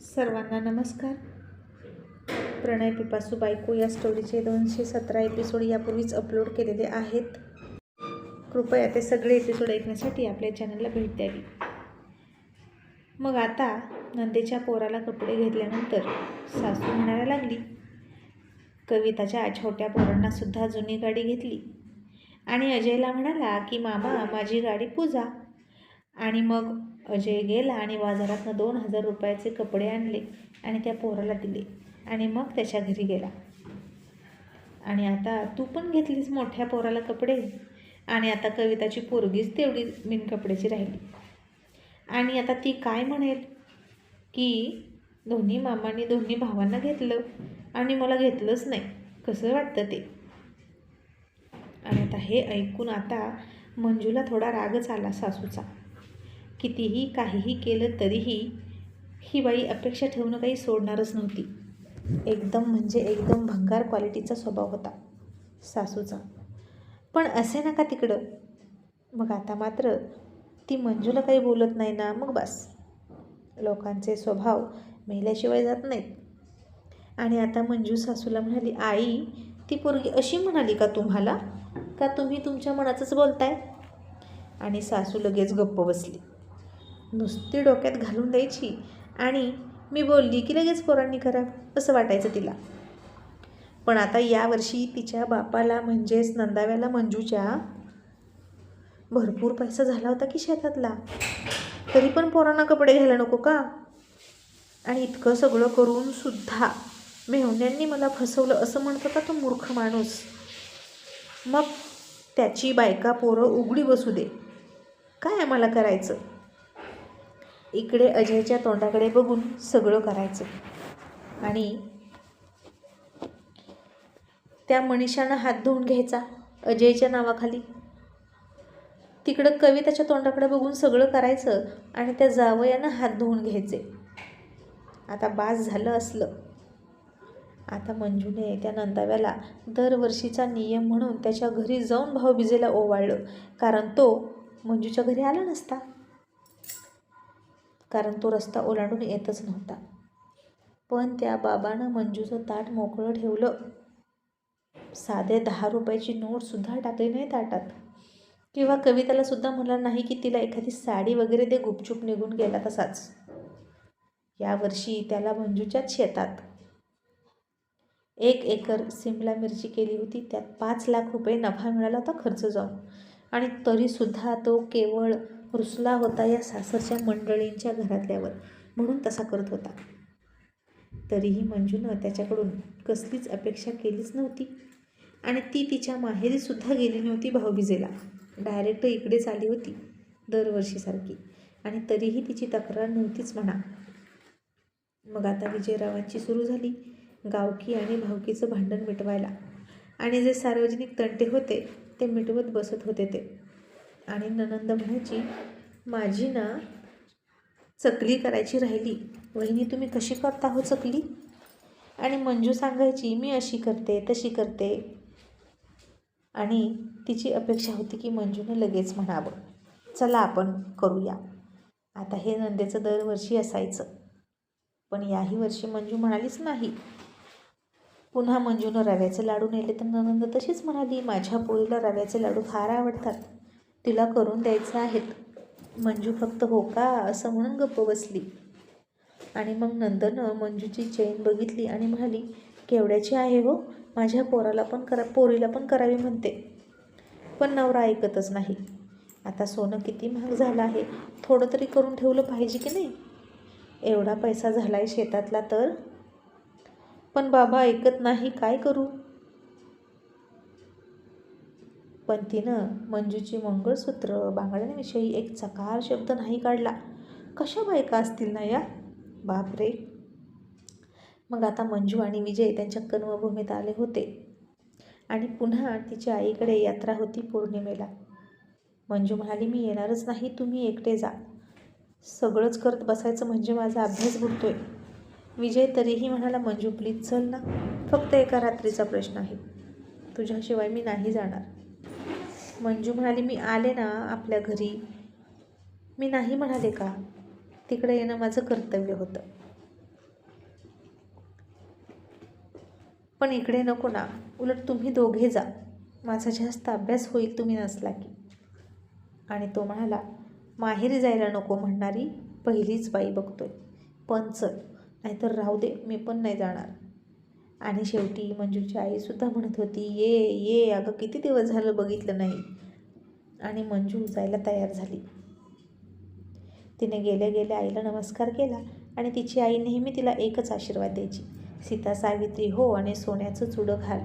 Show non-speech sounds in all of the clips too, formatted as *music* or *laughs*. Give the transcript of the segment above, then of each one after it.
सर्वांना नमस्कार. प्रणय पिपासू बायको या स्टोरीचे दोनशे सतरा एपिसोड यापूर्वीच अपलोड केलेले आहेत. कृपया ते सगळे एपिसोड ऐकण्यासाठी आपल्या चॅनलला भेट द्यावी. मग आता नंदेच्या पोराला कपडे घेतल्यानंतर सासू म्हणायला लागली कविताच्या छोट्या पोरांना सुद्धा जुनी गाडी घेतली. आणि अजयला म्हणाला की मामा माझी गाडी पूजा. आणि मग अजय गेला आणि बाजारातनं दोन हजार रुपयाचे कपडे आणले आणि त्या पोराला दिले आणि मग त्याच्या घरी गेला. आणि आता तू पण घेतलीस मोठ्या पोराला कपडे? आणि आता कविताची पोरगीच तेवढी बिन कपड्याची राहिली. आणि आता ती काय म्हणेल? की दोन्ही मामांनी दोन्ही भावांना घेतलं आणि मला घेतलंच नाही. कसं वाटतं ते? आणि आता हे ऐकून आता मंजूला थोडा रागच आला सासूचा. कितीही काहीही केलं तरीही ही बाई अपेक्षा ठेवणं काही सोडणारच नव्हती. एकदम म्हणजे एकदम भंगार क्वालिटीचा स्वभाव होता सासूचा. पण असे नका तिकडं. मग आता मात्र ती मंजूला काही बोलत नाही ना मग बस. लोकांचे स्वभाव मेल्याशिवाय जात नाहीत. आणि आता मंजू सासूला म्हणाली आई ती पोरगी अशी म्हणाली का तुम्हाला? का तुम्ही तुमच्या मनाचंच बोलताय? आणि सासू लगेच गप्प बसली. नुसती डोक्यात घालून द्यायची. आणि मी बोलली की लगेच पोरांनी करा असं वाटायचं तिला. पण आता यावर्षी तिच्या बापाला म्हणजेच नंदाव्याला मंजूच्या भरपूर पैसा झाला होता की शेतातला. तरी पण पोरांना कपडे घ्यायला नको का? आणि इतकं सगळं करून सुद्धा मेहुण्यांनी मला फसवलं असं म्हणतो का तो मूर्ख माणूस. मग त्याची बायका पोरं उघडी बसू दे. काय आम्हाला करायचं? इकडे अजयच्या तोंडाकडे बघून सगळं करायचं. आणि त्या मनीषानं हात धुवून घ्यायचा अजयच्या नावाखाली. तिकडं कविताच्या तोंडाकडे बघून सगळं करायचं आणि त्या जावयानं हात धुवून घ्यायचे. आता बास झालं असलं. आता मंजूने त्या नंदाव्याला दरवर्षीचा नियम म्हणून त्याच्या घरी जाऊन भाऊबीजेला ओवाळलं कारण तो मंजूच्या घरी आला नसता. कारण तो रस्ता ओलांडून येतच नव्हता. पण त्या बाबानं मंजूचं ताट मोकळं ठेवलं. साधे दहा रुपयाची नोटसुद्धा टाकली नाही ताटात. किंवा कविताला सुद्धा नाही की तिला एखादी साडी वगैरे दे गुपचूप निघून गेला तसाच. यावर्षी त्याला मंजूच्याच शेतात. एक एकर सिमला मिरची केली होती त्यात पाच लाख रुपये नफा मिळाला होता खर्च जाऊन. आणि तरीसुद्धा तो केवळ रुसला होता या सासरच्या मंडळींच्या घरातल्यावर. म्हणून तसा करत होता. तरीही मंजूनं त्याच्याकडून कसलीच अपेक्षा केलीच नव्हती. आणि ती तिच्या माहेरीसुद्धा गेली नव्हती भाऊबीजेला. डायरेक्ट इकडेच आली होती दरवर्षीसारखी. आणि तरीही तिची तक्रार नव्हतीच म्हणा. मग आता विजयरावांची सुरू झाली गावकी आणि भावकीचं भांडण मिटवायला. आणि जे सार्वजनिक तंटे होते ते मिटवत बसत होते ते. आणि ननंद म्हणायची माझी ना चकली करायची राहिली. वहिनी तुम्ही कशी करता हो चकली? आणि मंजू सांगायची मी अशी करते तशी करते. आणि तिची अपेक्षा होती की मंजूने लगेच म्हणावं चला आपण करूया. आता हे नंदेचं दरवर्षी असायचं. पण याही वर्षी मंजू म्हणालीच नाही. पुन्हा मंजूनं रव्याचे लाडू नेले तर ननंद तशीच म्हणाली माझ्या पोळीला रव्याचे लाडू फार आवडतात. तिला करून द्यायचं आहेत. मंजू फक्त हो का असं म्हणून गप्प बसली. आणि मग नंदनं मंजूची चैन बघितली आणि म्हणाली केवढ्याची आहे हो? माझ्या पोराला पण करा पोरीला पण करावी म्हणते. पण नवरा ऐकतच नाही. आता सोनं किती महाग झालं आहे. थोडं तरी करून ठेवलं पाहिजे की नाही? एवढा पैसा झाला आहे शेतातला तर? पण बाबा ऐकत नाही काय करू? पण तिनं मंजूची मंगळसूत्र बांगड्यांविषयी एक चकार शब्द नाही काढला. कशा बायका असतील ना या? बापरे. मग आता मंजू आणि विजय त्यांच्या कर्मभूमीत आले होते. आणि पुन्हा तिच्या आईकडे यात्रा होती पौर्णिमेला. मंजू म्हणाली मी येणारच नाही तुम्ही एकटे जा. सगळंच करत बसायचं म्हणजे माझा अभ्यास बुडतोय. विजय तरीही म्हणाला मंजू प्लीज चल ना. फक्त एका रात्रीचा प्रश्न आहे. तुझ्याशिवाय मी नाही जाणार. मंजू म्हणाली मी आले ना आपल्या घरी. मी नाही म्हणाले का? तिकडे येणं माझं कर्तव्य होतं. पण इकडे नको ना. उलट तुम्ही दोघे जा. माझा जास्त अभ्यास होईल तुम्ही नसला की. आणि तो म्हणाला माहेरी जायला नको म्हणणारी पहिलीच बाई बघतोय. पण चल नाहीतर राहू दे मी पण नाही जाणार. आणि शेवटी मंजूची आईसुद्धा म्हणत होती ये ये अगं किती दिवस झालं बघितलं नाही. आणि मंजू जायला तयार झाली. तिने गेल्या गेल्या आईला नमस्कार केला आणि तिची आई नेहमी तिला एकच आशीर्वाद द्यायची सीता सावित्री हो आणि सोन्याचं चुडं घाल.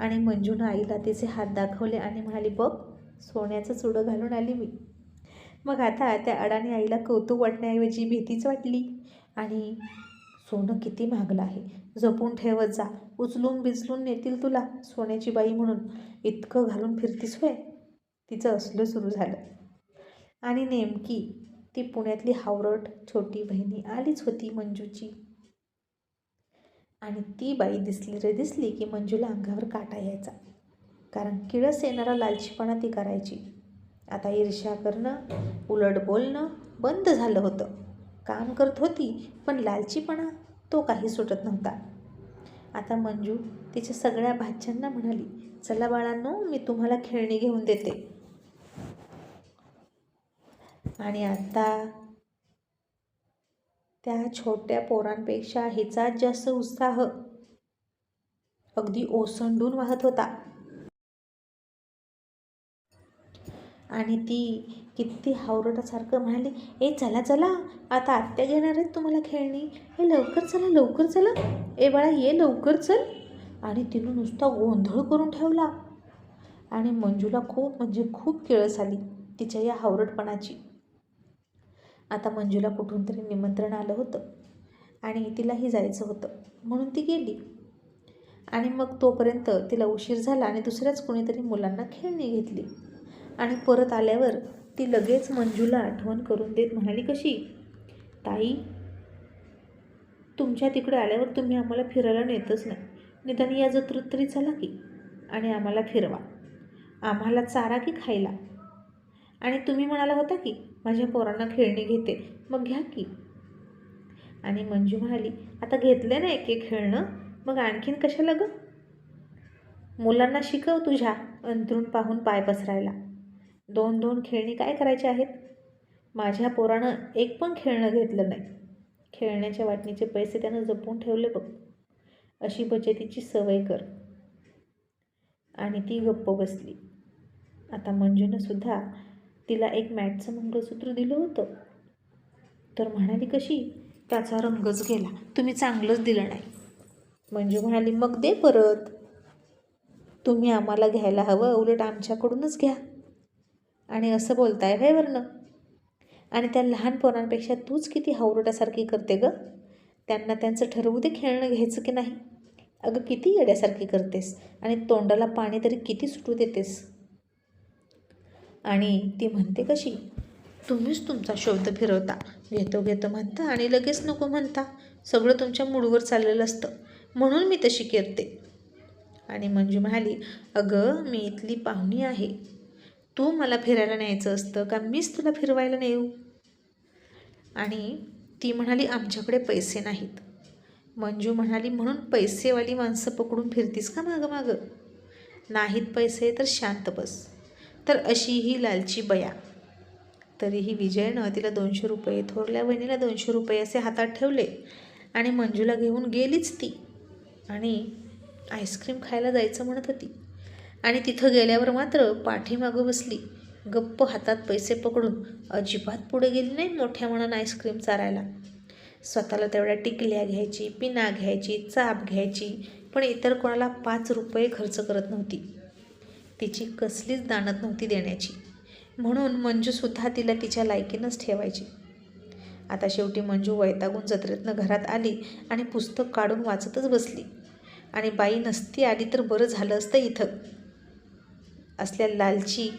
आणि मंजूनं आईला तिचे हात दाखवले आणि म्हणाली बघ सोन्याचं चुडं घालून आली मी. मग आता त्या अडाणी आईला कौतुक वाटण्याऐवजी भीतीच वाटली आणि सोनं किती महागलं आहे? जपून ठेवत जा. उचलून बिचलून नेतील तुला सोन्याची बाई म्हणून. इतकं घालून फिरतीस होय? तिचं असलं सुरू झालं. आणि नेमकी ती पुण्यातली हावरट छोटी बहिणी आलीच होती मंजूची. आणि ती बाई दिसली रे दिसली की मंजूला अंगावर काटा यायचा. कारण किळस येणारा लालचीपणा ती करायची. आता ईर्ष्या करणं उलट बोलणं बंद झालं होतं. काम करत होती पण लालचीपणा तो काही सुटत नव्हता. आता मंजू तिच्या सगळ्या भाच्यांना म्हणाली चला बाळांनो मी तुम्हाला खेळणी घेऊन देते. आणि आता त्या छोट्या पोरांपेक्षा हिचाच जास्त उत्साह अगदी ओसंडून वाहत होता. आणि ती किती हावरटासारखं म्हणाली ए चला चला आता आत्या घेणार आहेत तुम्हाला खेळणी. हे लवकर चला लवकर चला. ए बाळा ये लवकर चल. आणि तिनं नुसता गोंधळ करून ठेवला. आणि मंजूला खूप म्हणजे खूप किळस आली तिच्या या हावरटपणाची. आता मंजूला कुठून तरी निमंत्रण आलं होतं आणि तिलाही जायचं होतं. म्हणून ती गेली. आणि मग तोपर्यंत तिला उशीर झाला आणि दुसऱ्याच कोणीतरी मुलांना खेळणी घेतली. आणि परत आल्यावर ती लगेच मंजूला आठवण करून देत म्हणाली कशी? ताई तुमच्या तिकडे आल्यावर तुम्ही आम्हाला फिरायला नेतच नाही. निदान या जत्रेत तरी चला की आणि आम्हाला फिरवा. आम्हाला चारा की खायला? आणि तुम्ही म्हणाला होता की माझ्या पोरांना खेळणी घेते मग घ्या की. आणि मंजू म्हणाली आता घेतले ना एक एक खेळणं मग आणखीन कशाला गं? मुलांना शिकव तुझ्या अंतरून पाहून पाय पसरायला. दोन दोन खेळणी काय करायचे आहेत? माझ्या पोरानं एक पण खेळणं घेतलं नाही. खेळण्याच्या वाटणीचे पैसे त्यानं जपून ठेवले बघ. अशी बचतीची सवय कर. आणि ती गप्प बसली. आता मंजूनं सुद्धा तिला एक मॅटचं मंगळसूत्र दिलं होतं. तर म्हणाली कशी? त्याचा रंगच गेला. तुम्ही चांगलंच दिलं नाही. मंजू म्हणाली मग दे परत. तुम्ही आम्हाला घ्यायला हवं. उलट आमच्याकडूनच घ्या. आणि असं बोलताय व्हय वरनं आणि त्या लहान पोरांपेक्षा तूच किती हावरटासारखी करते गं? त्यांना त्यांचं ठरवू दे खेळणं घ्यायचं की नाही. अगं किती येड्यासारखी करतेस आणि तोंडाला पाणी तरी किती सुटू देतेस. आणि ती म्हणते कशी तुम्हीच तुमचा शब्द फिरवता. घेतो घेतो म्हणता आणि लगेच नको म्हणता. सगळं तुमच्या मूडवर चाललेलं असतं. म्हणून मी तशी करते. आणि मंजू म्हणाली अगं मी इथली पाहुणी आहे. तू मला फिरायला न्यायचं असतं का मीच तुला फिरवायला नेऊ. आणि ती म्हणाली आमच्याकडे पैसे नाहीत. मंजू म्हणाली म्हणून पैसेवाली माणसं पकडून फिरतीस का मागं मागं? नाहीत पैसे तर शांत बस. तर अशी ही लालची बया. तरीही विजयनं तिला दोनशे रुपये थोरल्या वहिनीला दोनशे रुपये असे हातात ठेवले आणि मंजूला घेऊन गेलीच ती. आणि आईस्क्रीम खायला जायचं म्हणत होती. आणि तिथं गेल्यावर मात्र पाठीमागं बसली. गप्प हातात पैसे पकडून अजिबात पुढे गेली नाही मोठ्या मनानं आईस्क्रीम चारायला. स्वतःला तेवढ्या टिकल्या घ्यायची पिना घ्यायची चाप घ्यायची पण इतर कोणाला पाच रुपये खर्च करत नव्हती. तिची कसलीच दाणत नव्हती देण्याची. म्हणून मंजूसुद्धा तिला तिच्या लायकीनंच ठेवायची. आता शेवटी मंजू वैतागून जत्रेतनं घरात आली आणि पुस्तक काढून वाचतच बसली. आणि बाई नसती आली तर बरं झालं असतं इथं. असल्या लालची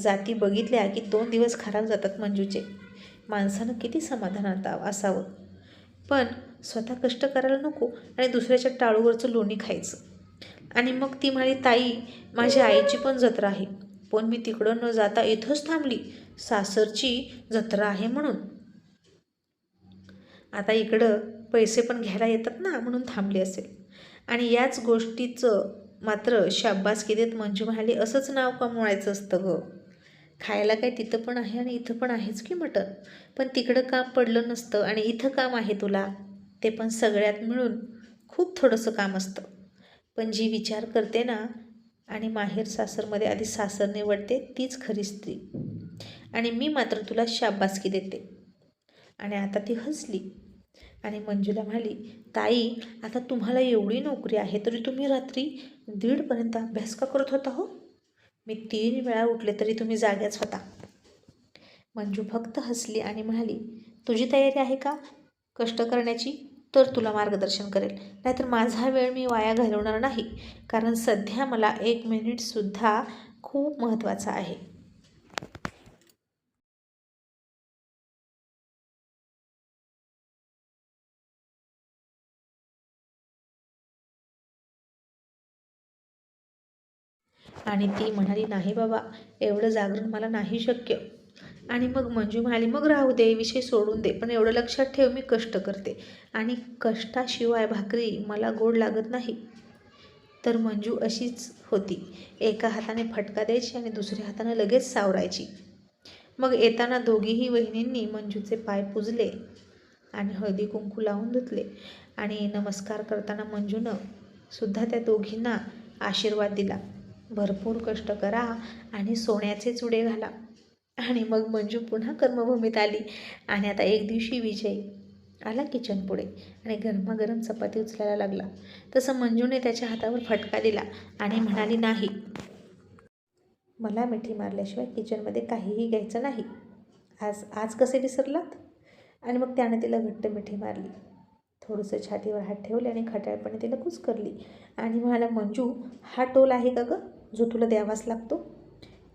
जाती बघितल्या की दोन दिवस खराब जातात मंजूचे. माणसानं किती समाधानात असावं. पण स्वतः कष्ट करायला नको आणि दुसऱ्याच्या टाळूवरचं लोणी खायचं. आणि मग ती म्हणाली ताई माझ्या आईची पण जत्रा आहे. पण मी तिकडं न जाता इथंच थांबली. सासरची जत्रा आहे म्हणून. आता इकडं पैसे पण घ्यायला येतात ना म्हणून थांबली असेल. आणि याच गोष्टीचं मात्र शाब्बासकी देत मंजू म्हणाली असंच नाव कमवायचं असतं गं. खायला काय तिथं पण आहे आणि इथं पण आहेच की मटण? पण तिकडं काम पडलं नसतं आणि इथं काम आहे तुला. ते पण सगळ्यात मिळून खूप थोडंसं काम असतं. पण जी विचार करते ना आणि माहेर सासरमध्ये आधी सासर निवडते तीच खरी स्त्री. आणि मी मात्र तुला शाब्बासकी देते. आणि आता ती हसली. आणि मंजूला म्हणाली ताई आता तुम्हाला एवढी नोकरी आहे तरी तुम्ही रात्री दीडपर्यंत अभ्यास का करत होता हो? मी तीन वेळा उठले तरी तुम्ही जाग्याच होता. मंजू फक्त हसली आणि म्हणाली तुझी तयारी आहे का कष्ट करण्याची? तर तुला मार्गदर्शन करेल. नाहीतर माझा वेळ मी वाया घालवणार नाही. कारण सध्या मला एक मिनिटसुद्धा खूप महत्त्वाचा आहे. आणि ती म्हणाली नाही बाबा एवढं जागरण मला नाही शक्य. आणि मग मंजू म्हणाली मग राहू दे विषय सोडून दे पण एवढं लक्षात ठेव मी कष्ट करते. आणि कष्टाशिवाय भाकरी मला गोड लागत नाही. तर मंजू अशीच होती. एका हाताने फटका द्यायची आणि दुसऱ्या हाताने लगेच सावरायची. मग येताना दोघीही वहिनींनी मंजूचे पाय पुजले आणि हळदी कुंकू लावून धुतले. आणि नमस्कार करताना मंजूनं सुद्धा त्या दोघींना आशीर्वाद दिला. भरपूर कष्ट करा आणि सोन्याचे चुडे घाला. आणि मग मंजू पुन्हा कर्मभूमीत आली. आणि आता एक दिवशी विजय आला किचन पुढे आणि गरमागरम चपाती उचलायला लागला. तसं मंजूने त्याच्या हातावर फटका दिला आणि म्हणाली नाही. मला मिठी मारल्याशिवाय किचनमध्ये काहीही घ्यायचं नाही. आज आज कसे विसरलात? आणि मग त्याने तिला घट्ट मिठी मारली. थोडंसं छातीवर हात ठेवले आणि खटाळपणे तिला करली आणि म्हणाला मंजू हा टोल आहे का गं? जो तुला द्यावाच लागतो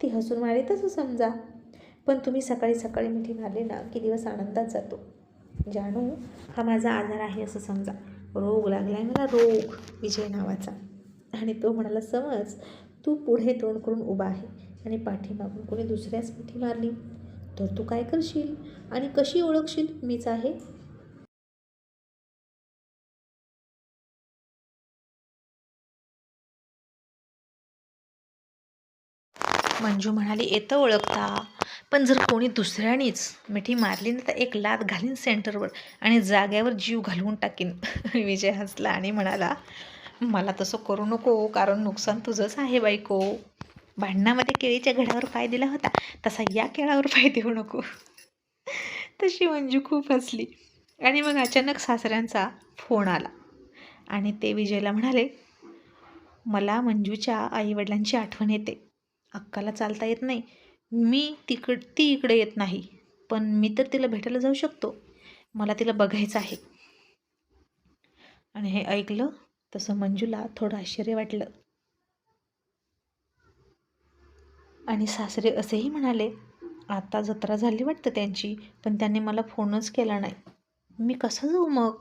ती हसून मारली तसं समजा. पण तुम्ही सकाळी सकाळी मिठी मारली ना की दिवस आनंदात जातो. जाणू हा माझा आजार आहे असं समजा. रोग लागला आहे मला रोग विजय नावाचा. आणि तो म्हणाला समज तू पुढे तोंड करून उभा आहे आणि पाठीमागून कोणी दुसऱ्याच मिठी मारली. तर तू काय करशील? आणि कशी ओळखशील? मीच आहे. मंजू म्हणाली येतं ओळखता. पण जर कोणी दुसऱ्यानेच मिठी मारली ना तर एक लात घालीन सेंटरवर आणि जाग्यावर जीव घालवून टाकीन. *laughs* विजय हसला आणि म्हणाला मला तसं करू नको कारण नुकसान तुझंच आहे बायको. भांडणामध्ये केळीच्या घड्यावर पाय दिला होता तसा या केळावर पाय देऊ नको. *laughs* तशी मंजू खूप हसली. आणि मग अचानक सासऱ्यांचा फोन आला आणि ते विजयला म्हणाले मला मंजूच्या आईवडिलांची आठवण येते. अक्काला चालता येत नाही. मी तिकड ती इकडे येत नाही. पण मी तर तिला भेटायला जाऊ शकतो. मला तिला बघायचं आहे. आणि हे ऐकलं तसं मंजूला थोडं आश्चर्य वाटलं. आणि सासरे असेही म्हणाले आता जत्रा झाली वाटतं त्यांची पण त्यांनी मला फोनच केला नाही. मी कसं जाऊ मग?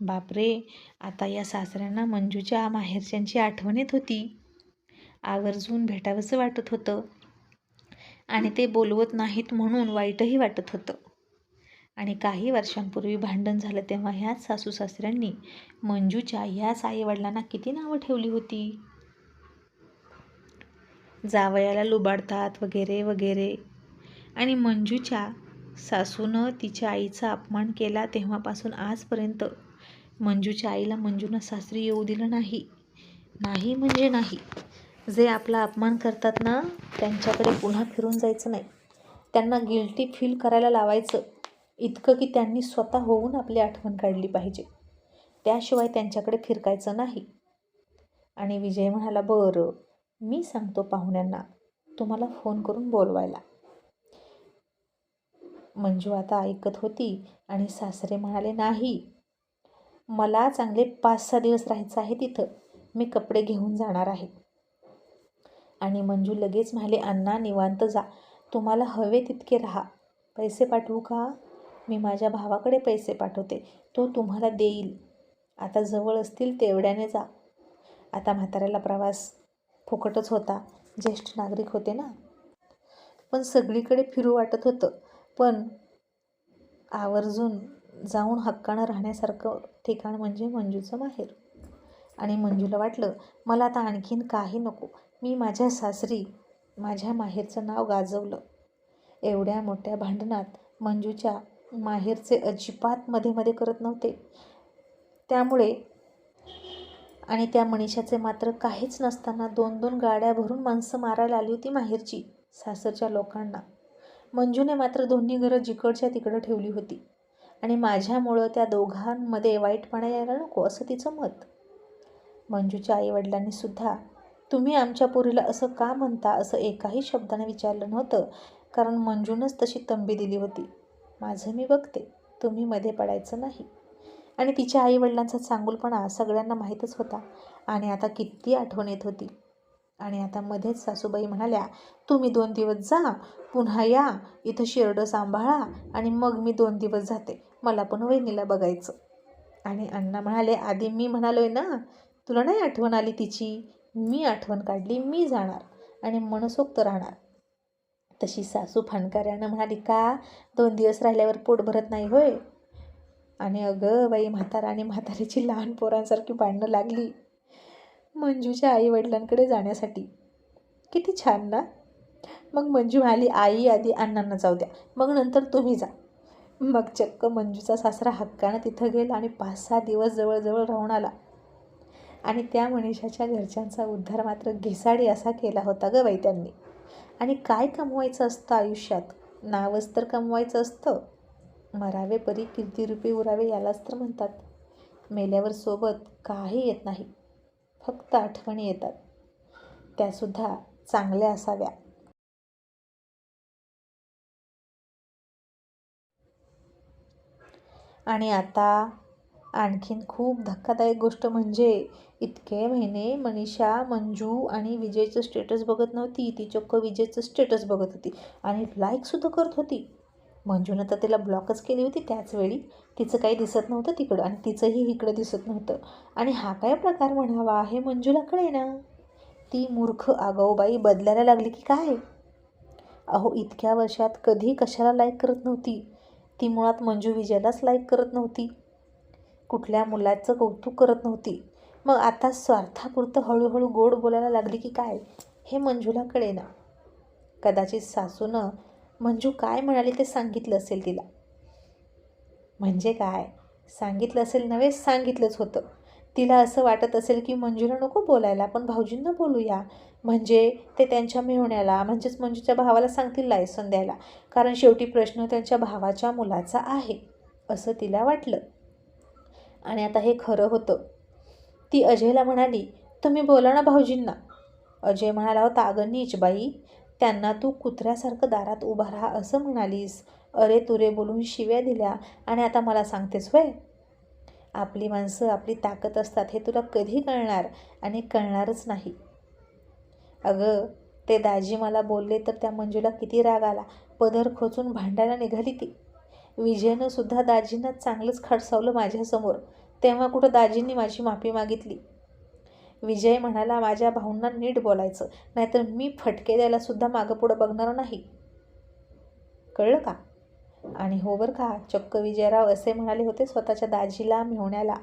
बापरे! आता या सासऱ्यांना मंजूच्या माहेरच्यांची आठवण येत होती. आवर्जून भेटावंसं वाटत होतं. आणि ते बोलवत नाहीत म्हणून वाईटही वाटत होतं. आणि काही वर्षांपूर्वी भांडण झालं तेव्हा ह्याच सासू सासऱ्यांनी मंजूच्या ह्याच आईवडिलांना किती नावं ठेवली होती? जावयाला लुबाडतात वगैरे वगैरे. आणि मंजूच्या सासूनं तिच्या आईचा अपमान केला तेव्हापासून आजपर्यंत मंजूच्या आईला मंजूनं सासरी येऊ दिलं नाही. नाही म्हणजे नाही. जे आपला अपमान करतात ना त्यांच्याकडे पुन्हा फिरून जायचं नाही. त्यांना गिल्टी फील करायला लावायचं. इतकं की त्यांनी स्वतः होऊन आपली आठवण काढली पाहिजे. त्याशिवाय त्यांच्याकडे फिरकायचं नाही. आणि विजय म्हणाला बरं मी सांगतो पाहुण्यांना तुम्हाला फोन करून बोलवायला. मंजू आता ऐकत होती आणि सासरे म्हणाले नाही मला चांगले पाच सहा दिवस राहायचं आहे तिथं. मी कपडे घेऊन जाणार आहे. आणि मंजू लगेच म्हणाले अण्णा निवांत जा. तुम्हाला हवे तितके राहा. पैसे पाठवू का? मी माझ्या भावाकडे पैसे पाठवते. तो तुम्हाला देईल. आता जवळ असतील तेवढ्याने जा. आता म्हाताऱ्याला प्रवास फुकटच होता. ज्येष्ठ नागरिक होते ना. पण सगळीकडे फिरू वाटत होतं. पण आवर्जून जाऊन हक्कानं राहण्यासारखं ठिकाण म्हणजे मंजूचं माहेर. आणि मंजूला वाटलं मला आता आणखीन काही नको. मी माझ्या सासरी माझ्या माहेरचं नाव गाजवलं. एवढ्या मोठ्या भांडणात मंजूच्या माहेरचे अजिबात मध्ये मध्ये करत नव्हते. त्यामुळे आणि त्या मनीषाचे मात्र काहीच नसताना दोन दोन गाड्या भरून माणसं मारायला आली होती माहेरची सासरच्या लोकांना. मंजूने मात्र दोन्ही घरं जिकडच्या तिकडं ठेवली होती. आणि माझ्यामुळं त्या दोघांमध्ये वाईटपणा यायला नको असं तिचं मत. मंजूच्या आईवडिलांनी सुद्धा तुम्ही आमच्या पोरीला असं का म्हणता? असं एकाही शब्दाने विचारलं नव्हतं. कारण मंजूनच तशी तंबी दिली होती. माझं मी बघते. तुम्ही मध्ये पडायचं नाही. आणि तिच्या आईवडिलांचा चांगुलपणा सगळ्यांना माहीतच होता. आणि आता किती आठवण येत होती. आणि आता मध्येच सासूबाई म्हणाल्या तुम्ही दोन दिवस जा पुन्हा या इथं शिरडं सांभाळा आणि मग मी दोन दिवस जाते. मला पण वहिनीला बघायचं. आणि अण्णा म्हणाले आधी मी म्हणालोय ना तुला नाही आठवण आली तिची? मी आठवण काढली मी जाणार आणि मनसोक्त राहणार. तशी सासू फणकाऱ्यानं म्हणाली का? दोन दिवस राहिल्यावर पोट भरत नाही होय? आणि अगं बाई म्हातारा आणि म्हातारीची लहान पोरांसारखी भांडणं लागली. मंजूच्या आईवडिलांकडे जाण्यासाठी. किती छान ना. मग मंजू म्हणाली आई आधी अण्णांना जाऊ द्या. मग नंतर तुम्ही जा. मग चक्क मंजूचा सासरा हक्कानं तिथं गेला आणि पाच सहा दिवस जवळजवळ राहून आला. आणि त्या मनीषाच्या घरच्यांचा उद्धार मात्र घिसाडी असा केला होता ग बाई त्यांनी आणि काय कमवायचं असतं आयुष्यात? नावच तर कमवायचं असतं. मरावे परी कीर्तिरूपी उरावे यालाच तर म्हणतात. मेल्यावर सोबत काही येत नाही. फक्त आठवणी येतात. त्यासुद्धा चांगल्या असाव्या. आणि आता आणखीन खूप धक्कादायक गोष्ट म्हणजे इतके महिने मनीषा मंजू आणि विजयचं स्टेटस बघत नव्हती. ती चक्क विजयचं स्टेटस बघत होती आणि लाईकसुद्धा करत होती. मंजूनं तर तिला ब्लॉकच केली होती त्याच वेळी तिचं काही दिसत नव्हतं तिकडं आणि तिचंही इकडं दिसत नव्हतं. आणि हा काय प्रकार म्हणावा हे मंजूला कळे ना ती मूर्ख आगाऊबाई बदलायला लागली की काय? अहो इतक्या वर्षात कधी कशाला लाईक करत नव्हती? ती मुळात मंजू विजयालाच लाईक करत नव्हती. कुठल्या मुलाचं कौतुक करत नव्हती. मग आता स्वार्थापुरतं हळूहळू गोड बोलायला लागली की काय? हे मंजूला कळे ना कदाचित सासूनं मंजू काय म्हणाली ते सांगितलं असेल तिला. म्हणजे काय? सांगितलं असेल नव्हे सांगितलंच होतं. तिला असं वाटत असेल की मंजूला नको बोलायला पण भाऊजींना बोलूया. म्हणजे ते त्यांच्या मेहुण्याला म्हणजेच मंजूच्या भावाला सांगतील लायसन द्यायला. कारण शेवटी प्रश्न त्यांच्या भावाच्या मुलाचा आहे असं तिला वाटलं. आणि आता हे खरं होतं. ती अजयला म्हणाली तुम्ही बोला ना भाऊजींना. अजय म्हणाला होता अगं नीच बाई. त्यांना तू कुत्र्यासारखं दारात उभा राहा असं म्हणालीस. अरे तुरे बोलून शिव्या दिल्या आणि आता मला सांगतेस वय. आपली माणसं आपली ताकद असतात हे तुला कधी कळणार आणि कळणारच नाही. अगं ते दाजी मला बोलले तर त्या मंजूला किती राग आला. पदर खोचून भांडायला निघाली ती. विजयनं सुद्धा दाजींना चांगलंच खडसावलं माझ्यासमोर. तेव्हा कुठं दाजींनी माझी माफी मागितली? विजय म्हणाला माझ्या भाऊंना नीट बोलायचं नाहीतर मी फटके द्यायला सुद्धा मागं पुढं बघणार नाही. कळलं का? आणि हो बरं का चक्क विजयराव असे म्हणाले होते स्वतःच्या दाजीला मेहुण्याला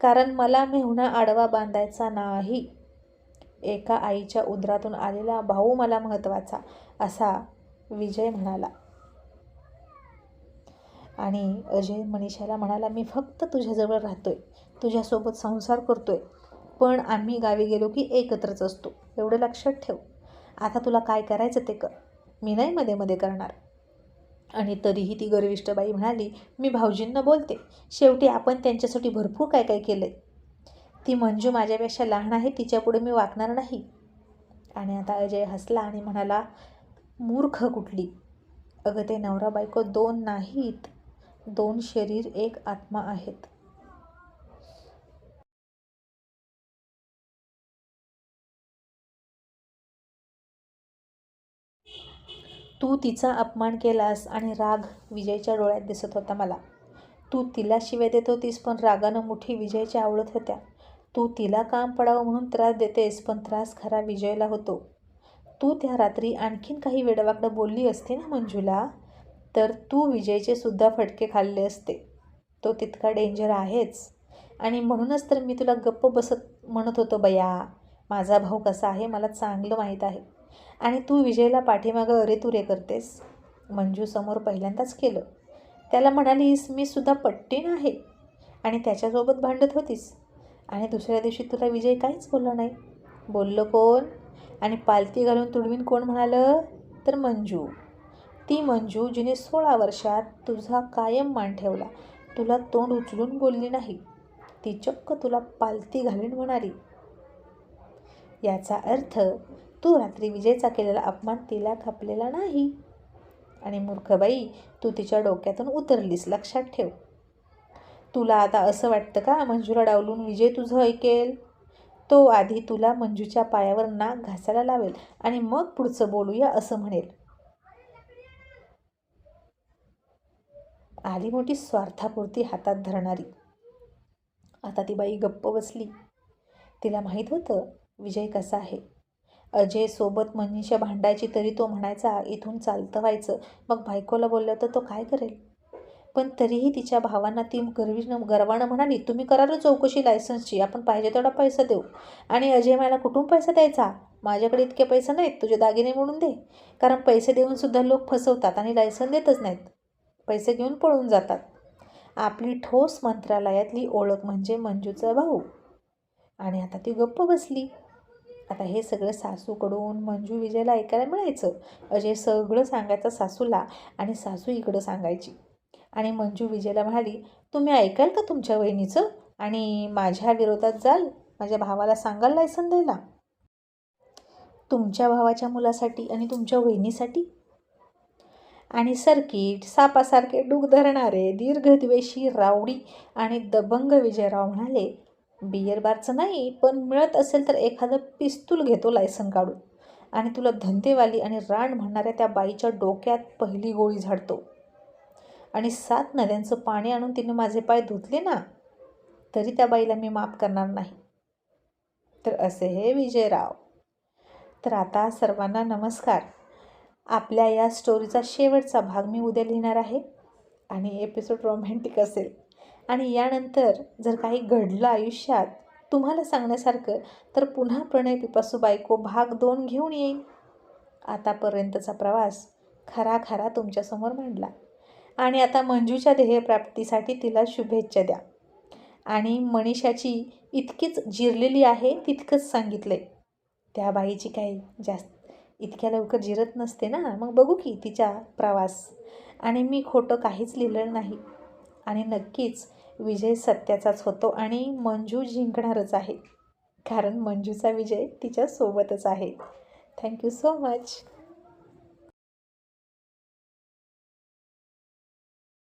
कारण मला मेहुणा आडवा बांधायचा नाही. एका आईच्या उदरातून आलेला भाऊ मला महत्त्वाचा असा विजय म्हणाला. आणि अजय मनीषाला म्हणाला मी फक्त तुझ्याजवळ राहतो आहे तुझ्यासोबत संसार करतो आहे पण आम्ही गावी गेलो की एकत्रच असतो. एवढं लक्षात ठेव. आता तुला काय करायचं ते कर. मी नाही मध्ये मध्ये करणार. आणि तरीही ती गर्विष्ठ बाई म्हणाली मी भाऊजींना बोलते. शेवटी आपण त्यांच्यासाठी भरपूर काय काय केलं आहे ती मंजू माझ्यापेक्षा लहान आहे तिच्यापुढे मी वागणार नाही. आणि आता अजय हसला आणि म्हणाला मूर्ख कुठली. अगं ते नवरा बायको दोन नाहीत. दोन शरीर एक आत्मा आहेत. तू तिचा अपमान केलास आणि राग विजयच्या डोळ्यात दिसत होता मला. तू तिला शिव्या देत होतीस पण रागानं मुठी विजयच्या आवडत होत्या. तू तिला काम पडावं म्हणून त्रास देतेस पण त्रास खरा विजयला होतो. तू त्या रात्री आणखीन काही वेडवाकडं बोलली असती ना मंजूला? तर तू विजयचे सुद्धा फटके खाल्ले असते. तो तितका डेंजर आहेच. आणि म्हणूनच तर मी तुला गप्प बसत म्हणत होतो बया. माझा भाऊ कसा आहे मला चांगलं माहीत आहे. आणि तू विजयला पाठीमागं अरे तुरे करतेस मंजूसमोर पहिल्यांदाच केलं. त्याला म्हणालीस मी सुद्धा पट्टीन आहे. आणि त्याच्यासोबत भांडत होतीस. आणि दुसऱ्या दिवशी तुला विजय काहीच बोलला नाही. बोललं कोण? आणि पालती घालून तुडवीन कोण म्हणालं? तर मंजू. ती मंजू जिने सोळा वर्षात तुझा कायम मान ठेवला. तुला तोंड उचलून बोलली नाही. ती चक्क तुला पालती घालीन म्हणाली. याचा अर्थ तू रात्री विजयचा केलेला अपमान तिला खपलेला नाही. आणि मूर्खबाई तू तिच्या डोक्यातून उतरलीस लक्षात ठेव. तुला आता असं वाटतं का मंजूला डावलून विजय तुझं ऐकेल? तो आधी तुला मंजूच्या पायावर नाक घासायला लावेल आणि मग पुढचं बोलूया असं म्हणेल. आली मोठी स्वार्थापुरती हातात धरणारी. आता ती बाई गप्प बसली. तिला माहीत होतं विजय कसा आहे. अजय सोबत मनीषा भांडायची तरी तो म्हणायचा इथून चालतं व्हायचं. मग बायकोला बोललं तर तो काय करेल? पण तरीही तिच्या भावांना ती गर्वीनं गर्वानं म्हणाली तुम्ही करा रे चौकशी लायसन्सची. आपण पाहिजे तेवढा पैसा देऊ. आणि अजय मला कुठून पैसा द्यायचा? माझ्याकडे इतके पैसे नाहीत. तुझे दागिने म्हणून दे. कारण पैसे देऊनसुद्धा लोक फसवतात आणि लायसन देतच नाहीत. पैसे घेऊन पळून जातात. आपली ठोस मंत्रालयातली ओळख म्हणजे मंजूचा भाऊ. आणि आता ती गप्प बसली. आता हे सगळं सासूकडून मंजू विजयला ऐकायला मिळायचं. अजय सगळं सांगायचं सासूला आणि सासू इकडं सांगायची. आणि मंजू विजयला म्हणाली तुम्ही ऐकाल का तुमच्या वहिनीचं? आणि माझ्या विरोधात जाल? माझ्या भावाला सांगाल लायसन द्यायला? तुमच्या भावाच्या मुलासाठी आणि तुमच्या वहिनीसाठी? आणि सर्किट सापासारखे डूक धरणारे दीर्घद्वेषी रावडी आणि दबंग विजयराव म्हणाले बियर बारचं नाही पण मिळत असेल तर एखादं पिस्तूल घेतो लायसन काढून. आणि तुला धंदेवाली आणि राण म्हणणाऱ्या त्या बाईच्या डोक्यात पहिली गोळी झाडतो. आणि सात नद्यांचं पाणी आणून तिने माझे पाय धुतले ना तरी त्या बाईला मी माफ करणार नाही. तर असे हे विजयराव. तर आता सर्वांना नमस्कार. आपल्या या स्टोरीचा शेवटचा भाग मी उद्या लिहिणार आहे. आणि एपिसोड रोमॅन्टिक असेल. आणि यानंतर जर काही घडलं आयुष्यात तुम्हाला सांगण्यासारखं तर पुन्हा प्रणय पिपासू बायको भाग दोन घेऊन येईन आतापर्यंतचा प्रवास खरा खरा तुमच्यासमोर मांडला. आणि आता मंजूच्या ध्येयप्राप्तीसाठी तिला शुभेच्छा द्या. आणि मनीषाची इतकीच जिरलेली आहे तितकंच सांगितलं आहे त्या बाईची काही जास्त इतक्या लवकर जिरत नसते ना. मग बघू की तिचा प्रवास. आणि मी खोटं काहीच लिहिलं नाही. आणि नक्कीच विजय सत्याचाच होतो आणि मंजू जिंकणारच आहे. कारण मंजूचा विजय तिच्यासोबतच आहे. Thank you so much